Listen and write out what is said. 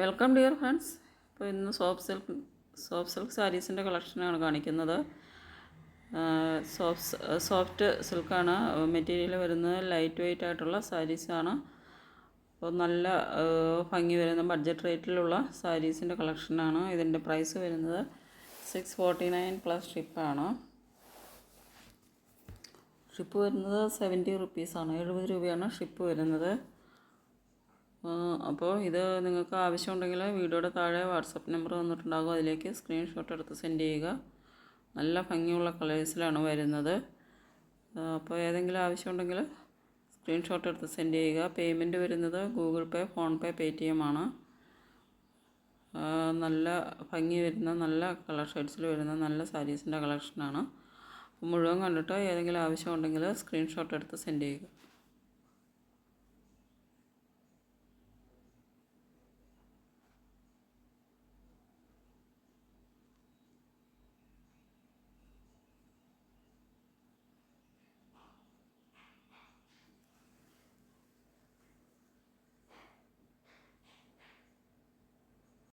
Welcome dear friends ഇപ്പോൾ ഇന്ന് soft silk soft silk സാരീസിന്റെ കളക്ഷനാണ് കാണിക്കുന്നത്. സോഫ്റ്റ് സോഫ്റ്റ് സിൽക്കാണ് മെറ്റീരിയൽ വരുന്നത് ലൈറ്റ് വെയിറ്റ് ആയിട്ടുള്ള സാരീസാണ് അപ്പോൾ നല്ല ഭംഗി വരുന്ന ബഡ്ജറ്റ് റേറ്റിലുള്ള സാരീസിന്റെ കളക്ഷനാണ് ഇതിന്റെ പ്രൈസ് വരുന്നത് സിക്സ് ഫോർട്ടി നയൻ പ്ലസ് ഷിപ്പാണ് ഷിപ്പ് വരുന്നത് സെവന്റി റുപ്പീസാണ് എഴുപത് രൂപയാണ് ഷിപ്പ് വരുന്നത്. അപ്പോൾ ഇത് നിങ്ങൾക്ക് ആവശ്യമുണ്ടെങ്കിൽ വീഡിയോയുടെ താഴെ വാട്സപ്പ് നമ്പർ വന്നിട്ടുണ്ടാകും. അതിലേക്ക് സ്ക്രീൻഷോട്ട് എടുത്ത് സെൻഡ് ചെയ്യുക. നല്ല ഭംഗിയുള്ള കളേഴ്സിലാണ് വരുന്നത്. അപ്പോൾ ഏതെങ്കിലും ആവശ്യമുണ്ടെങ്കിൽ സ്ക്രീൻഷോട്ട് എടുത്ത് സെൻഡ് ചെയ്യുക. പേയ്മെന്റ് വരുന്നത് Google Pay PhonePe Paytm ആണ് നല്ല ഭംഗി വരുന്ന നല്ല കളർ ഷെയ്ഡ്സിൽ വരുന്ന നല്ല സാരീസിന്റെ കളക്ഷനാണ് മുഴുവൻ കണ്ടിട്ട് ഏതെങ്കിലും ആവശ്യമുണ്ടെങ്കിൽ സ്ക്രീൻഷോട്ട് എടുത്ത് സെൻഡ് ചെയ്യുക.